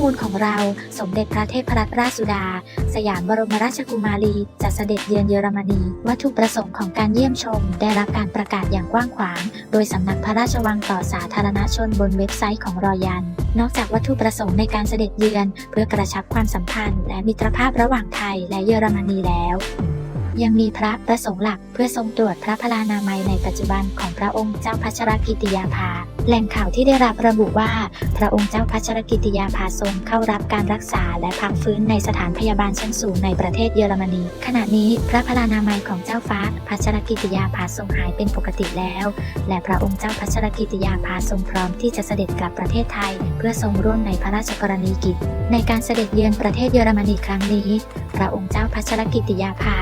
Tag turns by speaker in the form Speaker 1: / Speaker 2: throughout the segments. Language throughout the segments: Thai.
Speaker 1: มูลของเราสมเด็จพระเทพรัตนราชสุดา สยามบรมราชกุมารีจะเสด็จเยือนเยอรมนี วัตถุประสงค์ของการเยี่ยมชม ได้รับการประกาศอย่างกว้างขวาง โดยสำนักพระราชวังต่อสาธารณชนบนเว็บไซต์ของรอยัน นอกจากวัตถุประสงค์ในการเสด็จเยือน เพื่อกระชับความสัมพันธ์ และมิตรภาพระหว่างไทยและเยอรมนีแล้ว ยังมีพระประสงค์หลักเพื่อทรงตรวจพระพลานามัยในปัจจุบันของพระองค์เจ้าพัชรกิติยาภา แหล่งข่าวที่ได้รับระบุว่า พระองค์เจ้าพัชรกิติยาภาทรงเข้ารับการรักษาและพักฟื้นในสถานพยาบาลชั้นสูงในประเทศเยอรมนี ขณะนี้พระพลานามัยของเจ้าฟ้าพัชรกิติยาภาทรงหายเป็นปกติแล้ว และพระองค์เจ้าพัชรกิติยาภาทรงพร้อมที่จะเสด็จกลับประเทศไทย เพื่อทรงร่วมในพระราชกรณียกิจ ในการเสด็จเยือนประเทศเยอรมนีครั้งนี้ พระองค์เจ้าพัชรกิติยาภา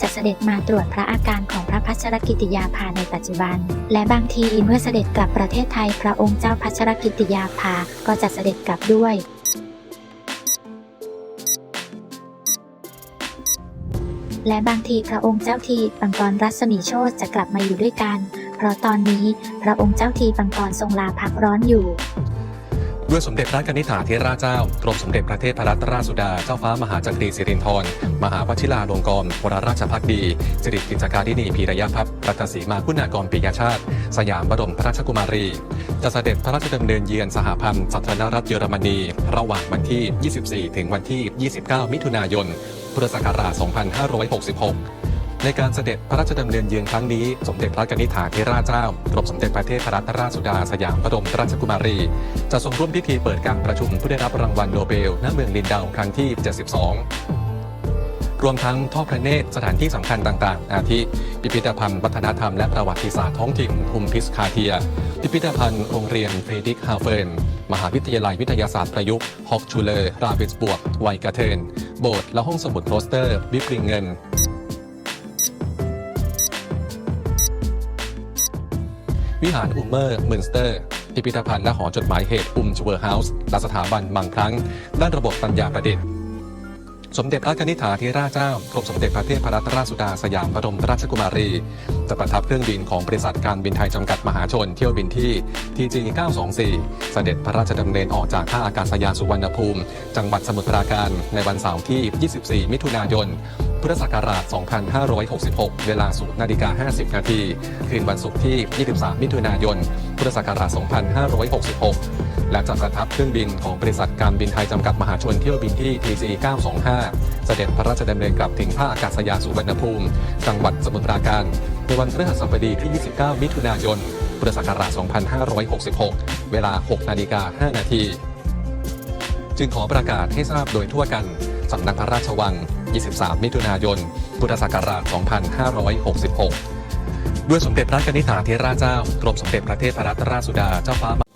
Speaker 1: จะเสด็จมาตรวจพระอาการของพระพัชรกิติยาภาในปัจจุบัน และบางทีเมื่อเสด็จกลับประเทศไทยพระองค์เจ้าพัชรกิติยาภาก็จะเสด็จกลับด้วยและบางทีพระองค์เจ้าทีปังกรรัศมีโชตจะกลับมาอยู่ด้วยกัน เพราะตอนนี้พระองค์เจ้าทีปังกรทรงลาพักร้อนอยู่
Speaker 2: ด้วยสมเด็จพระกนิษฐาธิราชเจ้ากรมสมเด็จพระเทพรัตนราชสุดา เจ้าฟ้ามหาจักรีสิรินธร มหาวชิราลงกรณ์วรราชพักดีสิริกิจการทินีพีรยพัฒน์รัตศีมาคุณากรปิยชาติ สยามบรมพระราชกุมารี จะเสด็จพระราชดำเนินเยือนสหพันธ์สาธารณรัฐเยอรมนี ระหว่างวันที่ 24 ถึงวันที่ 29 มิถุนายน พุทธศักราช 2566 ในการเสด็จพระราชดำเนินเยือนครั้งนี้ สมเด็จพระกนิษฐาธิราชเจ้ากรมสมเด็จพระเทพรัตนราชสุดาสยามบรมราชกุมารี จะทรงร่วมพิธีเปิดการประชุมผู้ได้รับรางวัลโนเบล ณ เมืองลินดาวครั้งที่ 72 รวมทั้งทอดพระเนตรสถานที่สำคัญต่างๆ อาทิพิพิธภัณฑ์วัฒนธรรมและประวัติศาสตร์ท้องถิ่นคุมพิสคาเทีย พิพิธภัณฑ์โรงเรียนเฟรดิกฮาเฟน มหาวิทยาลัยวิทยาศาสตร์ประยุกต์ฮอกชูเลอร์ราเบสบวกไวกาเทน โบสถ์และห้องสมุดโรสเตอร์ บิบริงเงิน วิหารอุมเมอร์มินสเตอร์ พิพิธภัณฑ์และหอจดหมายเหตุอุมชเวอร์เฮาส์และสถาบันบางครั้ง ด้านระบบปัญญาประดิษฐ์ สมเด็จพระนิษฐาธิราชเจ้ากรมสมเด็จพระเทพรัตนราชสุดาสยามบรมราชกุมารีจะประทับเครื่องบินของบริษัทการบินไทยจำกัดมหาชนเที่ยวบินที่ TG 924 เสด็จพระราชดำเนินออกจากท่าอากาศยานสุวรรณภูมิ จังหวัดสมุทรปราการในวันเสาร์ที่ 24 มิถุนายน พุทธศักราช 2566 เวลา0นาฬิกา 50 นาที คืนวันศุกร์ที่ 23 มิถุนายน พุทธศักราช 2566 และจะประทับเครื่องบินของบริษัทการบินไทยจำกัดมหาชนเที่ยวบินที่ TC 925 เสด็จพระราชดำเนินกลับถึงท่าอากาศยานสุวรรณภูมิ จังหวัดสมุทรปราการในวันพฤหัสบดีที่ 29 มิถุนายน พุทธศักราช 2566 เวลา 6 นาฬิกา 5 นาที จึงขอประกาศให้ทราบโดยทั่วกัน สำนักพระราชวัง 23 มิถุนายน พุทธศักราช 2566 ด้วยสมเด็จพระนิษฐาธิราชเจ้ากรมสมเด็จพระเทพรัตนราชสุดาเจ้าฟ้า